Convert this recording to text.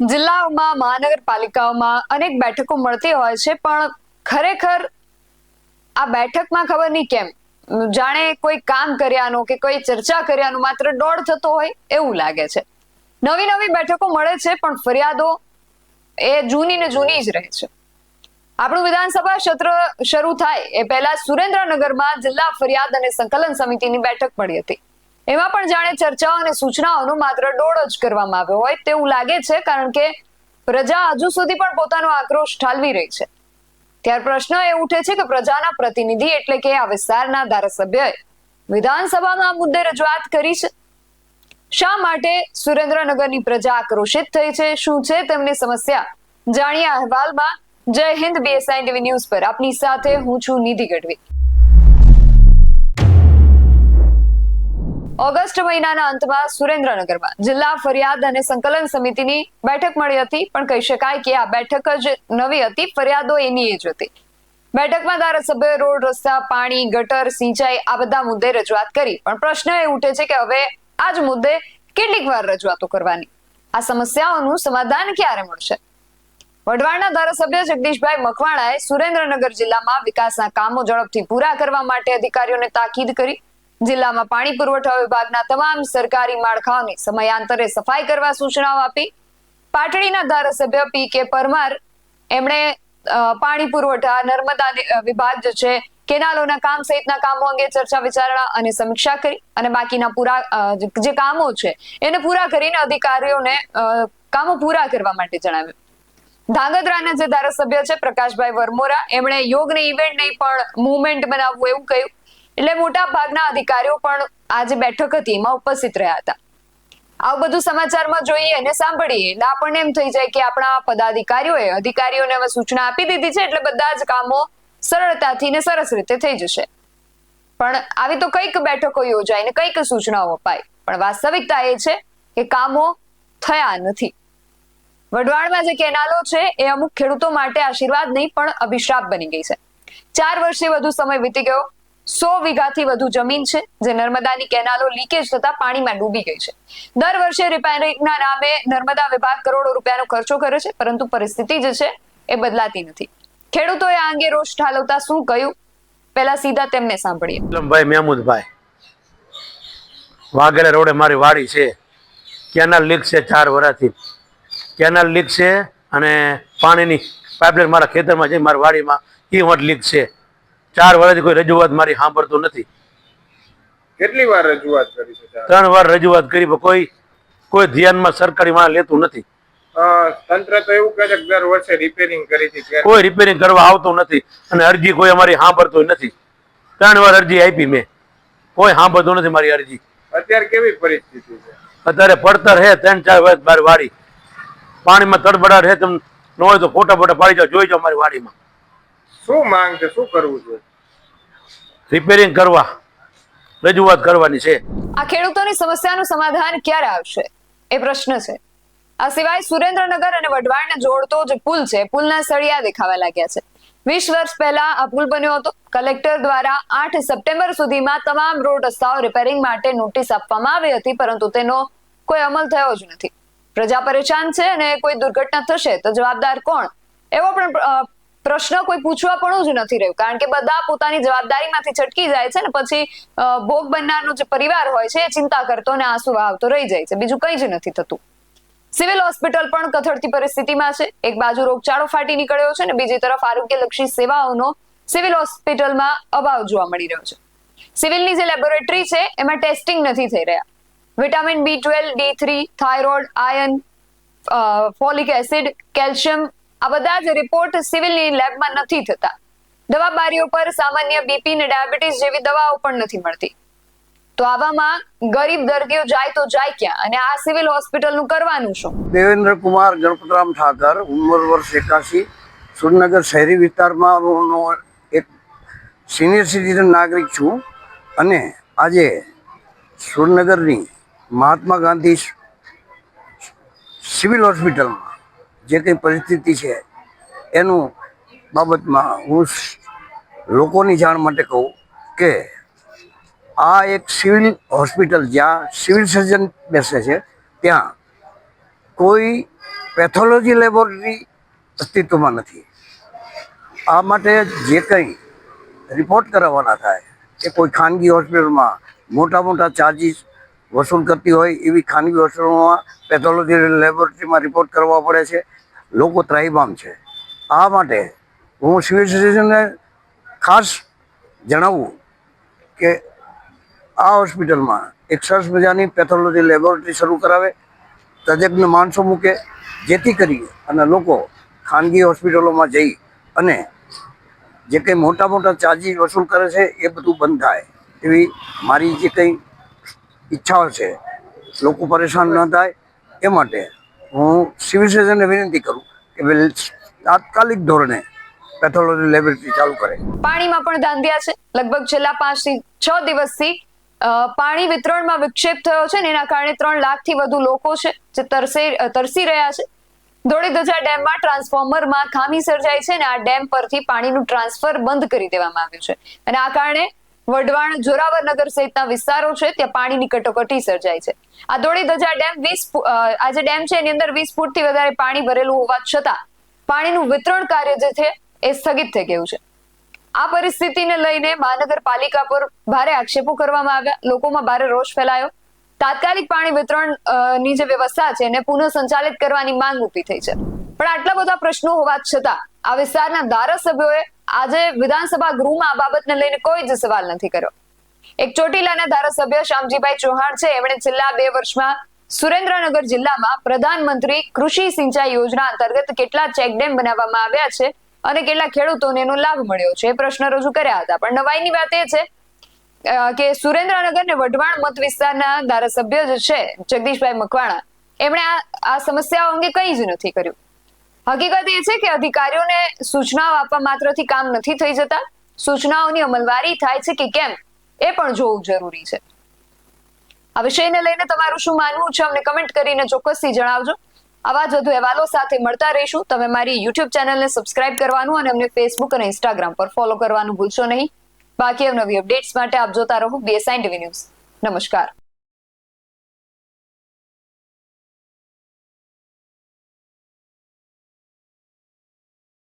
જિલ્લાઓમાં, મહાનગરપાલિકાઓમાં અનેક બેઠકો મળતી હોય છે, પણ ખરેખર આ બેઠકમાં ખબર નહીં કેમ. જાણે કોઈ કામ કર્યાનું કે કોઈ ચર્ચા કર્યાનું માત્ર દોડ થતો હોય એવું લાગે છે. નવી નવી બેઠકો મળે છે, પણ ફરિયાદો એ જૂની ને જૂની જ રહે છે. આપણું વિધાનસભા સત્ર શરૂ થાય એ પહેલા સુરેન્દ્રનગરમાં જિલ્લા ફરિયાદ અને સંકલન સમિતિની બેઠક મળી હતી. એમાં પણ જાણે ચર્ચાઓ અને સૂચનાઓનું માત્ર ડોળ જ કરવામાં આવ્યો હોય તેવું લાગે છે, કારણ કે પ્રજા હજુ સુધી પણ પોતાનો આક્રોશ ઠાલવી રહી છે. ત્યાર પ્રશ્ન એ ઉઠે છે કે પ્રજાના પ્રતિનિધિ એટલે કે આ વિસ્તારના ધારાસભ્યએ વિધાનસભામાં આ મુદ્દે રજૂઆત કરી છે? શા માટે સુરેન્દ્રનગરની પ્રજા આક્રોશિત થઈ છે? શું છે તેમની સમસ્યા? જાણીએ અહેવાલમાં. જય હિન્દ બીએસઆઈ ટીવી ન્યૂઝ પર. આપની સાથે હું છું નિધિ ગઢવી. ઓગસ્ટ મહિનાના અંતમાં સુરેન્દ્રનગરમાં જિલ્લા ફરિયાદ અને સંકલન સમિતિની બેઠક મળી હતી. પણ કહી શકાય કે આ બેઠક જ નવી હતી, ફરિયાદો એની જ હતી. બેઠકમાં ધારાસભ્ય રોડ, રસ્તા, પાણી, ગટર, સિંચાઈ આ બધા મુદ્દે રજૂઆત કરી. પણ પ્રશ્ન એ ઉઠે છે કે હવે આ જ મુદ્દે કેટલીક વાર રજૂઆતો કરવાની. આ સમસ્યાઓનું સમાધાન ક્યારે મળશે? વઢવાણના ધારાસભ્ય જગદીશભાઈ મકવાણાએ સુરેન્દ્રનગર જિલ્લામાં વિકાસના કામો ઝડપથી પૂરા કરવા માટે અધિકારીઓને તાકીદ કરી. જિલ્લામાં પાણી પુરવઠા વિભાગના તમામ સરકારી માળખાઓની સમયાંતરે સફાઈ કરવા સૂચનાઓ આપી. પાટડીના ધારાસભ્ય પી કે પરમાર એમણે પાણી પુરવઠા નર્મદા વિભાગ જે છે, કેનાલોના કામ સહિતના કામો અંગે ચર્ચા વિચારણા અને સમીક્ષા કરી અને બાકીના પૂરા જે કામો છે, એને પૂરા કરીને અધિકારીઓને કામો પૂરા કરવા માટે જણાવ્યું. ધાંગધ્રાના જે ધારાસભ્ય છે, પ્રકાશભાઈ વરમોરા, એમણે યોગને ઇવેન્ટ નહીં પણ મુવમેન્ટ બનાવવું એવું કહ્યું. એટલે મોટા ભાગના અધિકારીઓ પણ આ જે બેઠક હતી, એમાં ઉપસ્થિત રહ્યા હતા. આવું બધું સમાચારમાં જોઈએ અને સાંભળીએ. એટલે આપણને એમ થઈ જાય કે આપણા પદાધિકારીઓએ, અધિકારીઓને હવે સૂચના આપી દીધી છે, એટલે બધા જ કામો સરળતાથી ને સરસ રીતે થઈ જશે. પણ આવી તો કંઈક બેઠકો યોજાય ને કંઈક સૂચનાઓ અપાય. પણ વાસ્તવિકતા એ છે કે કામો થયા નથી. વઢવાણમાં જે કેનાલો છે, એ અમુક ખેડૂતો માટે આશીર્વાદ નહીં, પણ અભિશાપ બની ગઈ છે. ચાર વર્ષથી વધુ સમય વીતી ગયો. સો વીઘાથી વધુ જમીન છે, જે નર્મદાની કેનાલો લીકેજ થતા પાણીમાં ડૂબી ગઈ છે. દર વર્ષે રિપેરિંગના નામે નર્મદા વિભાગ કરોડો રૂપિયાનો ખર્ચો કરે છે, પરંતુ પરિસ્થિતિ જે છે એ બદલાતી નથી. ખેડૂતોએ આ અંગે રોષ ઠાલવતા શું કહ્યું? પહેલા સીધા તેમને સાંભળીએ. ભાઈ મેમુદભાઈ વાઘેલા રોડે મારી વાડી છે. કેનાલ લીક છે ચાર વર્ષથી કેનાલ લીક છે અને પાણીની પાઇપલાઇન મારા ખેતરમાં જઈ મારી વાડીમાં એ વોટ લીક છે. ચાર વર્ષથી કોઈ રજૂઆત મારી સાંભળતું નથી. કેટલી વાર રજૂઆત કરી છે ત્રણ વાર રજૂઆત કરી પણ કોઈ કોઈ ધ્યાનમાં સરકારી માણસ લેતું નથી. તંત્ર તો એવું કહે છે દર વર્ષે રિપેરિંગ કરી હતી કોઈ રિપેરિંગ કરવા આવતું નથી અને અરજી કોઈ અમારી સાંભળતું નથી. ત્રણ વાર અરજી આપી મેં. કોઈ સાંભળતું નથી મારી અરજી. અત્યારે કેવી પરિસ્થિતિ છે? અત્યારે પડતર હે ત્રણ ચાર વર્ષ બાર વાડી પાણીમાં તડબડાટ હે તમને ન હોય તો ફોટા ફોટા પાડી જાઓ જોઈ જાઓ મારી વાડીમાં. શું માંગ છે? શું કરવું છે? રિપેરિંગ કરવા. રજૂઆત કરવાની છે. આ ખેડૂતોની સમસ્યાનું સમાધાન ક્યારે આવશે? એ પ્રશ્ન છે. આ સિવાય સુરેન્દ્રનગર અને વઢવાણને જોડતો જે પુલ છે. પુલના સળિયા દેખાવા લાગ્યા છે. વીસ વર્ષ પહેલા આ પુલ બન્યો હતો. કલેક્ટર દ્વારા આઠ સપ્ટેમ્બર સુધીમાં તમામ રોડ રસ્તાઓ રિપેરિંગ માટે નોટિસ આપવામાં આવી હતી પરંતુ તેનો કોઈ અમલ થયો જ નથી. પ્રજા પરેશાન છે અને કોઈ દુર્ઘટના થશે તો જવાબદાર કોણ? એવો પણ પ્રશ્ન કોઈ પૂછવા પણ જ નથી રહ્યું. કારણ કે બધા પોતાની જવાબદારીમાંથી છટકી જાય છે ને, પછી ભોગ બનનારનો જે પરિવાર હોય છે એ ચિંતા કરતો અને આંસુ વહાવતો રહી જાય છે. બીજું કંઈ જ નથી થતું. સિવિલ હોસ્પિટલ પણ કથળતી પરિસ્થિતિમાં છે. એક બાજુ રોગચાળો ફાટી નીકળ્યો છે ને, બીજી તરફ આરોગ્યલક્ષી સેવાઓનો સિવિલ હોસ્પિટલમાં અભાવ જોવા મળી રહ્યો છે. સિવિલની જે લેબોરેટરી છે, એમાં ટેસ્ટિંગ નથી થઈ રહ્યા. Vitamin B twelve, D three, thyroid iron folic acid, calcium આ બધા જ રિપોર્ટ સિવિલની લેબમાં નથી થતા. દવા બારીઓ પર સામાન્ય બીપી ને ડાયાબિટીસ જેવી દવાઓ પણ નથી મળતી. તો આવામાં ગરીબ દર્દીઓ જાય તો જાય ક્યાં? અને આ સિવિલ હોસ્પિટલનું કરવાનું શું? દેવેન્દ્ર કુમાર, ગણપતરામ ઠાકર, ઉંમર વર્ષ એકાસી સુરનગર શહેરી વિસ્તારમાં નો એક સિનિયર સિટીઝન નાગરિક છું. અને આજે સુરનગરની મહાત્મા ગાંધી સિવિલ હોસ્પિટલમાં જે કંઈ પરિસ્થિતિ છે, એનું બાબતમાં હું લોકોની જાણ માટે કહું કે આ એક સિવિલ હોસ્પિટલ જ્યાં સિવિલ સર્જન બેસે છે, ત્યાં કોઈ પેથોલોજી લેબોરેટરી અસ્તિત્વમાં નથી. આ માટે જે કંઈ રિપોર્ટ કરાવવાના થાય કે કોઈ ખાનગી હોસ્પિટલમાં મોટા મોટા ચાર્જીસ વસૂલ કરતી હોય એવી ખાનગી હોસ્પિટલોમાં પેથોલોજી લેબોરેટરીમાં રિપોર્ટ કરવા પડે છે. લોકો ત્રાહિમામ છે. આ માટે હું સિવિલ સિટીઝનને ખાસ જણાવું કે આ હોસ્પિટલમાં એક સરસ મજાની પેથોલોજી લેબોરેટરી શરૂ કરાવે, તજજ્ઞ માણસો મૂકે, જેથી કરી અને લોકો ખાનગી હોસ્પિટલોમાં જઈ અને જે કંઈ મોટા મોટા ચાર્જીસ વસૂલ કરે છે એ બધું બંધ થાય એવી મારી જે કંઈ ઈચ્છાઓ છે. લોકો પરેશાન ન થાય એ માટે હું સિવિલ સર્જનને વિનંતી કરું કે તાત્કાલિક ધોરણે પેથોલોજી લેબોરેટરી ચાલુ કરે. પાણીમાં પણ ધાંધિયા છે. લગભગ છેલ્લા પાંચથી છ દિવસથી પાણી વિતરણમાં વિક્ષેપ થયો છે ને એના કારણે ત્રણ લાખથી વધુ લોકો છે જે તરસે, તરસી રહ્યા છે. ધોળીધજા ડેમમાં ટ્રાન્સફોર્મરમાં ખામી સર્જાઈ છે અને આ ડેમ પરથી પાણીનું ટ્રાન્સફર બંધ કરી દેવામાં આવ્યું છે. અને આ કારણે વઢવાણ જોરાવરનગર સહિતના વિસ્તારો છે, ત્યાં પાણીની કટોકટી સર્જાઈ છે. આ ધોળીધજા ડેમ વીસ આ જે ડેમ છે, એની અંદર વીસ ફૂટથી વધારે પાણી ભરેલું હોવા છતાં પાણીનું વિતરણ કાર્ય જે છે, એ સ્થગિત થઈ ગયું છે. આ પરિસ્થિતિને લઈને મહાનગરપાલિકા પર ભારે આક્ષેપો કરવામાં આવ્યા. લોકોમાં ભારે રોષ ફેલાયો. તાત્કાલિક પાણી વિતરણની જે વ્યવસ્થા છે, એને પુનઃ સંચાલિત કરવાની માંગ ઊભી થઈ છે. પણ આટલા બધા પ્રશ્નો હોવા છતાં આ વિસ્તારના ધારાસભ્યોએ આજે વિધાનસભા ગૃહમાં આ બાબતને લઈને કોઈ જ સવાલ નથી કર્યો. એક ચોટીલાના ધારાસભ્ય શ્યામજીભાઈ ચૌહાણ છે. એમણે છેલ્લા બે વર્ષમાં સુરેન્દ્રનગર જિલ્લામાં પ્રધાનમંત્રી કૃષિ સિંચાઈ યોજના અંતર્ગત કેટલા ચેકડેમ બનાવવામાં આવ્યા છે અને કેટલા ખેડૂતોને એનો લાભ મળ્યો છે એ પ્રશ્ન રજૂ કર્યા હતા. પણ નવાઈની વાત એ છે કે સુરેન્દ્રનગર ને વઢવાણ મત વિસ્તારના ધારાસભ્ય જે છે, જગદીશભાઈ મકવાણા, એમણે આ સમસ્યાઓ અંગે કંઈ જ નથી કર્યું. હકીકત એ છે કે અધિકારીઓને સૂચનાઓ આપવા માત્રથી કામ નથી થઈ જતા. સૂચનાઓની અમલવારી થાય છે કે કેમ એ પણ જોવું જરૂરી છે. આ વિષયને લઈને તમારું શું માનવું છે અમને કમેન્ટ કરીને ચોક્કસથી જણાવજો. આવા જ વધુ અહેવાલો સાથે મળતા રહીશું. તમે મારી યુટ્યુબ ચેનલને સબસ્ક્રાઇબ કરવાનું અને અમને ફેસબુક અને ઇન્સ્ટાગ્રામ પર ફોલો કરવાનું ભૂલશો નહીં. બાકી નવી અપડેટ્સ માટે આપ જોતા રહો બીએસઆઈ ટીવી ન્યૂઝ નમસ્કાર.